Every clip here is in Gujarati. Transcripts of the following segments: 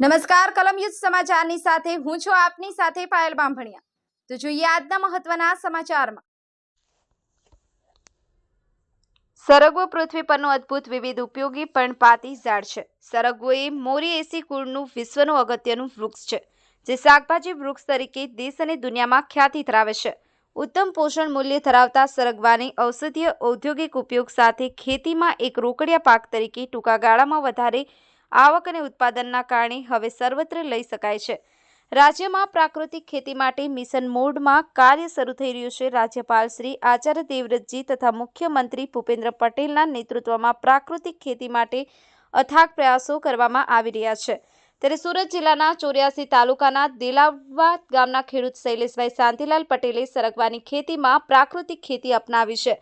નમસ્કાર કલમયુદ્ધ સમાચારની સાથે હું છું આપની સાથે પાયલ બાંભણિયા. તો જોઈએ આજના મહત્વના સમાચારમાં. સરગવો પૃથ્વી પરનો અદ્ભુત વિવિધ ઉપયોગી પર્ણપાતી ઝાડ છે. સરગવો એ મોરીએસી કુળનું વિશ્વનું અગત્યનું વૃક્ષ છે, જે શાકભાજી વૃક્ષ તરીકે દેશ અને દુનિયામાં ખ્યાતિ ધરાવે છે. ઉત્તમ પોષણ મૂલ્ય ધરાવતા સરગવાની ઔષધીય ઔદ્યોગિક ઉપયોગ સાથે ખેતીમાં એક રોકડિયા પાક તરીકે ટૂંકા ગાળામાં વધારે આવક અને ઉત્પાદનના કારણે હવે સર્વત્ર લઈ શકાય છે. રાજ્યમાં પ્રાકૃતિક ખેતી માટે મિશન મોડમાં કાર્ય શરૂ થઈ રહ્યું છે. રાજ્યપાલ શ્રી આચાર્ય દેવવ્રતજી તથા મુખ્યમંત્રી ભૂપેન્દ્ર પટેલના નેતૃત્વમાં પ્રાકૃતિક ખેતી માટે અથાગ પ્રયાસો કરવામાં આવી રહ્યા છે. ત્યારે સુરત જિલ્લાના ચોર્યાસી તાલુકાના દેલાવા ગામના ખેડૂત શૈલેષભાઈ શાંતિલાલ પટેલે સરગવાની ખેતીમાં પ્રાકૃતિક ખેતી અપનાવી છે.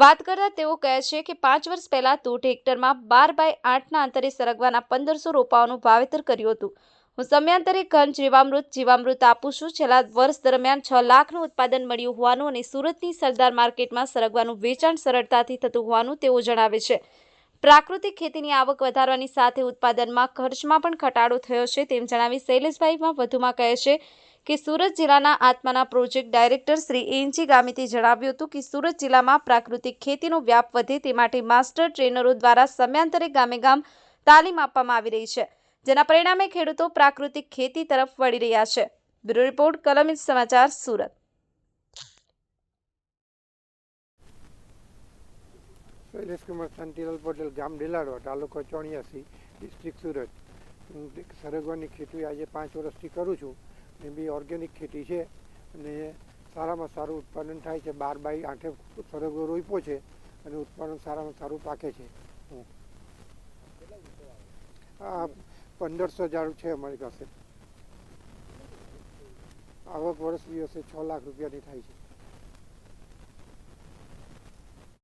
વાત કરતા તેઓ કહે છે કે પાંચ વર્ષ પહેલા તૂટ હેક્ટરમાં બાર બાય આઠના અંતરે સરગવાના પંદરસો રોપાઓનું વાવેતર કર્યું હતું. હું સમયાંતરે ઘન જીવામૃત જીવામૃત આપું છું. છેલ્લા વર્ષ દરમિયાન છ લાખનું ઉત્પાદન મળ્યું હોવાનું અને સુરતની સરદાર માર્કેટમાં સરગવાનું વેચાણ સરળતાથી થતું હોવાનું તેઓ જણાવે છે. પ્રાકૃતિક ખેતીની આવક વધારવાની સાથે ઉત્પાદનમાં ખર્ચમાં પણ ઘટાડો થયો છે તેમ જણાવી શૈલેષભાઈમાં વધુમાં કહે છે કે સુરત જિલ્લાના આત્માના project director Shri N G ગામિતે જણાવ્યું હતું કે સુરત જિલ્લામાં પ્રાકૃતિક ખેતીનો વ્યાપ વધે તે માટે માસ્ટર ટ્રેનરો દ્વારા સમયાંતરે ગામે ગામ તાલીમ આપવામાં આવી રહી છે, જેના પરિણામે ખેડૂતો પ્રાકૃતિક ખેતી તરફ વળી રહ્યા છે. બ્યુરો રિપોર્ટ, કલમિત સમાચાર, સુરત. શૈલેષ કુમાર શાંતિલાલ પટેલ, ગામ ડેલાડવા તાલુકો ચોર્યાસી, ડિસ્ટ્રિક્ટ સુરત. સરગવાની ખેતી આજે પાંચ વર્ષથી કરું છું. એ બી ઓર્ગેનિક ખેતી છે અને સારામાં સારું ઉત્પાદન થાય છે. બાર બાય આઠે સરગવો રોપ્યો છે અને ઉત્પાદન સારામાં સારું પાકે છે. હા, પંદરસો ઝાડ છે અમારી પાસે. આવક વર્ષ દિવસે છ લાખ રૂપિયાની થાય છે.